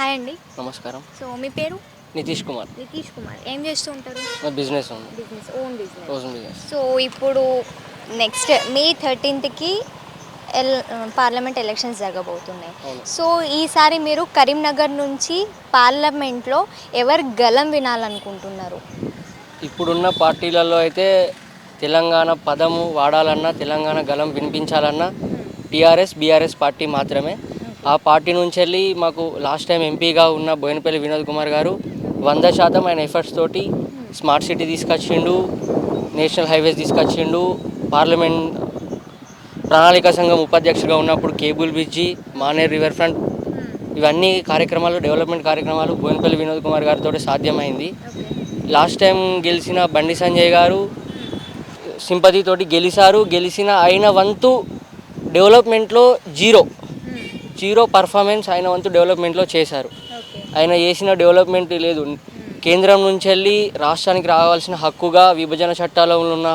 Hi అండి. నమస్కారం. So మీ పేరు? నితీష్ కుమార్. నితీష్ కుమార్. ఏం చేస్తూ ఉంటారు? నా బిజినెస్ ఉంది. Business own business. రోజు బిజినెస్. సో ఇప్పుడు నెక్స్ట్ మే థర్టీన్త్కి ఎల్ పార్లమెంట్ ఎలక్షన్స్ జరగబోతున్నాయి. సో ఈసారి మీరు కరీంనగర్ నుంచి పార్లమెంట్లో ఎవరు గలం వినాలనుకుంటున్నారు? ఇప్పుడున్న పార్టీలలో అయితే తెలంగాణ పదము వాడాలన్నా తెలంగాణ గలం వినిపించాలన్నా టీఆర్ఎస్ బీఆర్ఎస్ పార్టీ మాత్రమే. ఆ పార్టీ నుంచి వెళ్ళి మాకు లాస్ట్ టైం ఎంపీగా ఉన్న బోయినపల్లి వినోద్ కుమార్ గారు వంద శాతం ఆయన ఎఫర్ట్స్ తోటి స్మార్ట్ సిటీ తీసుకొచ్చిండు నేషనల్ హైవేస్ తీసుకొచ్చిండు పార్లమెంట్ ప్రణాళిక సంఘం ఉపాధ్యక్షుడిగా ఉన్నప్పుడు cable bridge Maner river front ఇవన్నీ కార్యక్రమాలు డెవలప్మెంట్ కార్యక్రమాలు బోయినపల్లి వినోద్ కుమార్ గారితో సాధ్యమైంది. లాస్ట్ టైం గెలిచిన బండి సంజయ్ గారు సింపతితోటి గెలిచారు గెలిచిన ఆయన వంతు డెవలప్మెంట్లో జీరో జీరో పర్ఫార్మెన్స్ ఆయన వంతు డెవలప్మెంట్లో చేశారు. ఆయన చేసిన డెవలప్మెంట్ లేదు. కేంద్రం నుంచి వెళ్ళి రాష్ట్రానికి రావాల్సిన హక్కుగా విభజన చట్టాలలో ఉన్న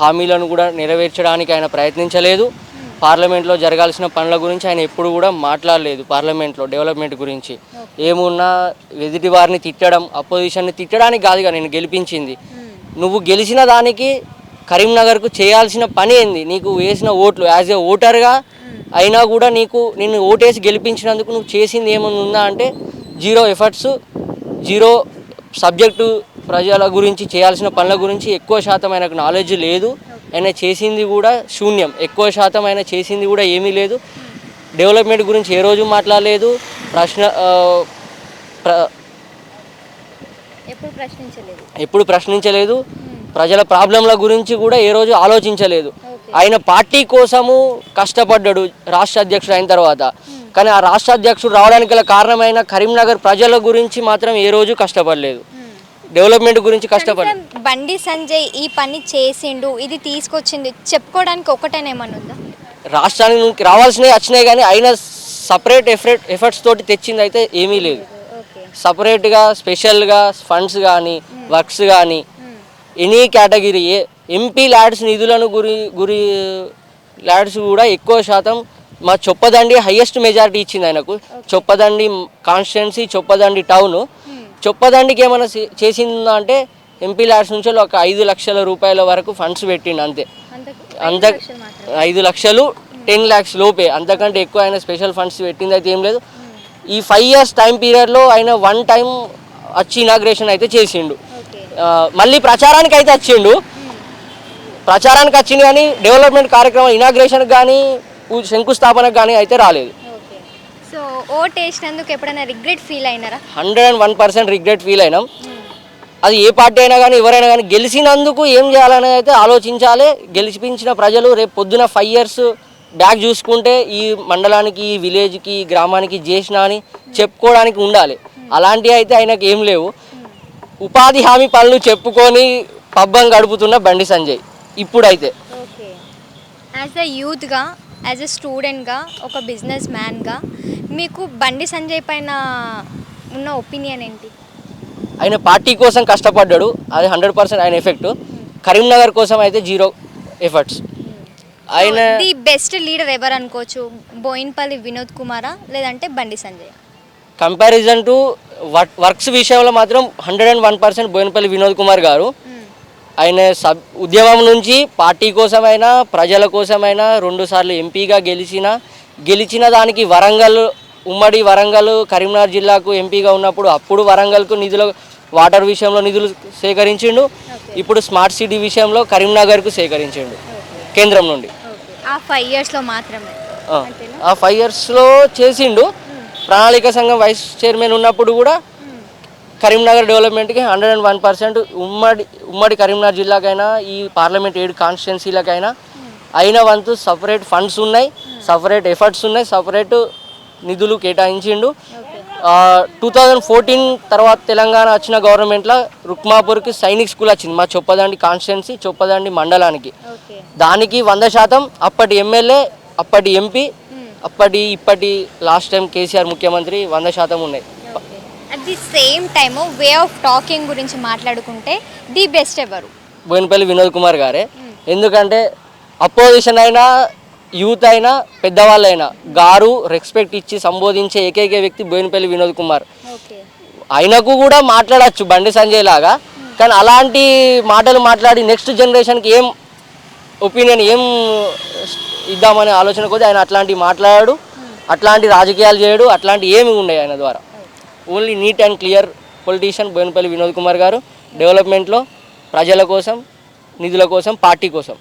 హామీలను కూడా నెరవేర్చడానికి ఆయన ప్రయత్నించలేదు. పార్లమెంట్లో జరగాల్సిన పనుల గురించి ఆయన ఎప్పుడు కూడా మాట్లాడలేదు పార్లమెంట్లో డెవలప్మెంట్ గురించి. ఏమున్నా ఎదుటి వారిని తిట్టడం అపోజిషన్ని తిట్టడానికి కాదుగా నేను గెలిపించింది. నువ్వు గెలిచిన దానికి కరీంనగర్కు చేయాల్సిన పని ఏంది? నీకు వేసిన ఓట్లు యాజ్ ఏ ఓటర్గా అయినా కూడా నీకు నిన్ను ఓటేసి గెలిపించినందుకు నువ్వు చేసింది ఏమైనా ఉందా అంటే జీరో ఎఫర్ట్స్ జీరో సబ్జెక్టు ప్రజల గురించి చేయాల్సిన పనుల గురించి ఎక్కువ శాతం ఆయనకు నాలెడ్జ్ లేదు. ఆయన చేసింది కూడా శూన్యం. ఎక్కువ శాతం ఆయన చేసింది కూడా ఏమీ లేదు. డెవలప్మెంట్ గురించి ఏ రోజు మాట్లాడలేదు. ప్రశ్న ఎప్పుడు ప్రశ్నించలేదు. ఎప్పుడు ప్రశ్నించలేదు. ప్రజల ప్రాబ్లంల గురించి కూడా ఏ రోజు ఆలోచించలేదు. ఆయన పార్టీ కోసము కష్టపడ్డాడు రాష్ట్ర అధ్యక్షుడు అయిన తర్వాత. కానీ ఆ రాష్ట్ర అధ్యక్షుడు రావడానికి గల కారణమైన కరీంనగర్ ప్రజల గురించి మాత్రం ఏ రోజు కష్టపడలేదు. డెవలప్మెంట్ గురించి కష్టపడలేదు. బండి సంజయ్ ఈ పని చేసిండు ఇది తీసుకొచ్చింది చెప్పుకోవడానికి ఒకటేనేమన్నా ఉందా? రాష్ట్రానికి రావాల్సినవి వచ్చినాయి కానీ ఆయన సపరేట్ ఎఫర్ట్ ఎఫర్ట్స్ తోటి తెచ్చింది అయితే ఏమీ లేదు. సపరేట్గా స్పెషల్గా ఫండ్స్ కానీ వర్క్స్ కానీ ఎనీ కేటగిరీ ఎంపీ ల్యాడ్స్ నిధులను గురి గురి ల్యాడ్స్ కూడా ఎక్కువ శాతం మా చొప్పదండి హయ్యెస్ట్ మెజారిటీ ఇచ్చింది ఆయనకు. Choppadandi constituency Choppadandi town. చొప్పదండికి ఏమైనా చేసిందా అంటే ఎంపీ ల్యాడ్స్ నుంచి ఒక ఐదు లక్షల రూపాయల వరకు ఫండ్స్ పెట్టిండు అంతే. అంత ఐదు లక్షలు టెన్ ల్యాక్స్ లోపే. అంతకంటే ఎక్కువ ఆయన స్పెషల్ ఫండ్స్ పెట్టింది అయితే ఏం లేదు. ఈ ఫైవ్ ఇయర్స్ టైం పీరియడ్లో ఆయన వన్ టైం వచ్చి ఇనాగ్రేషన్ అయితే చేసిండు. మళ్ళీ ప్రచారానికి అయితే వచ్చిండు. ప్రచారానికి వచ్చింది కానీ డెవలప్మెంట్ కార్యక్రమం ఇనాగ్రేషన్కి కానీ శంకుస్థాపనకు కానీ అయితే రాలేదు. సో ఓట్ వేసినందుకు ఎప్పుడైనా regret feel అయినారా? Hundred and one percent regret feel అయినాం. అది ఏ పార్టీ అయినా కానీ ఎవరైనా కానీ గెలిచినందుకు ఏం చేయాలనేది అయితే ఆలోచించాలి. గెలిపించిన ప్రజలు రేపు పొద్దున ఫైవ్ ఇయర్స్ బ్యాక్ చూసుకుంటే ఈ మండలానికి ఈ విలేజ్కి ఈ గ్రామానికి చేసిన అని చెప్పుకోవడానికి ఉండాలి. అలాంటివి అయితే ఆయనకి ఏం లేవు. ఉపాధి హామీ పనులు చెప్పుకొని పబ్బం గడుపుతున్న బండి సంజయ్. ఇప్పుడైతే. ఓకే. యాజ్ అ యూత్గా యాజ్ అ స్టూడెంట్గా ఒక బిజినెస్ మ్యాన్గా మీకు బండి సంజయ్ పైన ఉన్న ఒపీనియన్ ఏంటి? ఆయన పార్టీ కోసం కష్టపడ్డాడు. అది హండ్రెడ్ పర్సెంట్ ఆయన ఎఫెక్ట్. కరీంనగర్ కోసం అయితే జీరో ఎఫర్ట్స్. ఆయన ది బెస్ట్ లీడర్ ఎవరు అనుకోవచ్చు? బోయిన్పల్లి వినోద్ కుమారా లేదంటే Bandi Sanjay? Comparison to works విషయంలో మాత్రం hundred and one percent Boinapalli Vinod Kumar garu. ఆయన సబ్ ఉద్యమం నుంచి పార్టీ కోసమైనా ప్రజల కోసమైనా రెండు సార్లు ఎంపీగా గెలిచిన గెలిచిన దానికి వరంగల్ ఉమ్మడి వరంగల్ కరీంనగర్ జిల్లాకు ఎంపీగా ఉన్నప్పుడు అప్పుడు వరంగల్కు నిధులు వాటర్ విషయంలో నిధులు సేకరించిండు. ఇప్పుడు స్మార్ట్ సిటీ విషయంలో కరీంనగర్కు సేకరించిండు. కేంద్రం నుండి. ఆ ఫైవ్ ఇయర్స్లో మాత్రమే. ఆ, ఆ ఫైవ్ ఇయర్స్లో చేసిండు. ప్రణాళిక సంఘం వైస్ చైర్మన్ ఉన్నప్పుడు కూడా కరీంనగర్ డెవలప్మెంట్కి హండ్రెడ్ అండ్ వన్ పర్సెంట్ ఉమ్మడి ఉమ్మడి కరీంనగర్ జిల్లాకైనా ఈ పార్లమెంట్ ఏడు కాన్స్టిట్యున్సీలకైనా అయిన వంతు సపరేట్ ఫండ్స్ ఉన్నాయి సపరేట్ ఎఫర్ట్స్ ఉన్నాయి సపరేట్ నిధులు కేటాయించిండు. టూ థౌజండ్ ఫోర్టీన్ తర్వాత తెలంగాణ వచ్చిన గవర్నమెంట్లో రుక్మాపూర్కి సైనిక్ స్కూల్ వచ్చింది మా చొప్పదండి కాన్స్టిట్యున్సీ చొప్పదండి మండలానికి. దానికి వంద శాతం అప్పటి ఎమ్మెల్యే అప్పటి ఎంపీ అప్పటి ఇప్పటి లాస్ట్ టైం కేసీఆర్ ముఖ్యమంత్రి వంద శాతం ఉన్నాయి. At the same time way of talking గురించి మాట్లాడుకుంటే ది బెస్ట్ ఎవరు? బోయినపల్లి వినోద్ కుమార్ గారే. ఎందుకంటే అపోజిషన్ అయినా యూత్ అయినా పెద్దవాళ్ళైనా గారు రెస్పెక్ట్ ఇచ్చి సంబోధించే ఏకైక వ్యక్తి బోయినపల్లి వినోద్ కుమార్. ఆయనకు కూడా మాట్లాడచ్చు బండి సంజయ్ లాగా కానీ అలాంటి మాటలు మాట్లాడి నెక్స్ట్ జనరేషన్కి ఏం ఒపీనియన్ ఏం ఇద్దామనే ఆలోచన కొద్ది ఆయన అట్లాంటివి మాట్లాడాడు అట్లాంటి రాజకీయాలు చేయడు అట్లాంటి ఏమి ఉండే ఆయన ద్వారా. Only neat and clear politician Boinapalli Vinod Kumar garu డెవలప్మెంట్లో ప్రజల కోసం నిధుల కోసం పార్టీ కోసం.